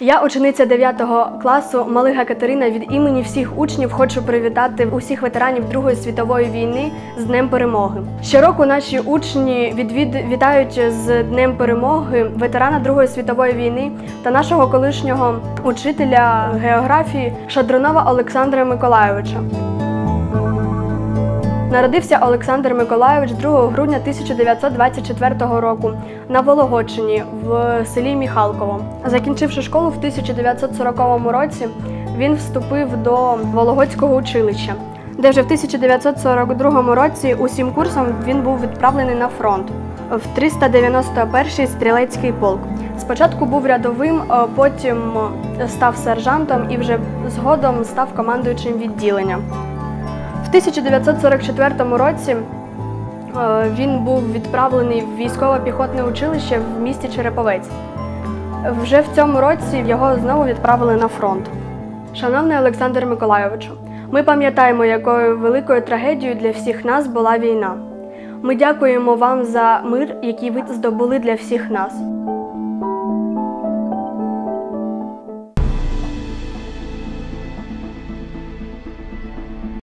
Я учениця 9 класу Малига Катерина від імені всіх учнів хочу привітати усіх ветеранів Другої світової війни з Днем Перемоги. Щороку наші учні відвід вітають з Днем Перемоги ветерана Другої світової війни та нашого колишнього учителя географії Шадрунова Олександра Миколайовича. Народився Олександр Миколайович 2 грудня 1924 року на Вологодчині в селі Міхалково. Закінчивши школу в 1940 році, він вступив до Вологодського училища, де вже в 1942 році усім курсом він був відправлений на фронт в 391-й стрілецький полк. Спочатку був рядовим, потім став сержантом і вже згодом став командуючим відділення. В 1944 році е, він був відправлений в військово-піхотне училище в місті Череповець. Вже в цьому році його знову відправили на фронт. Шановний Олександр Миколайовичу, ми пам'ятаємо, якою великою трагедією для всіх нас була війна. Ми дякуємо вам за мир, який ви здобули для всіх нас.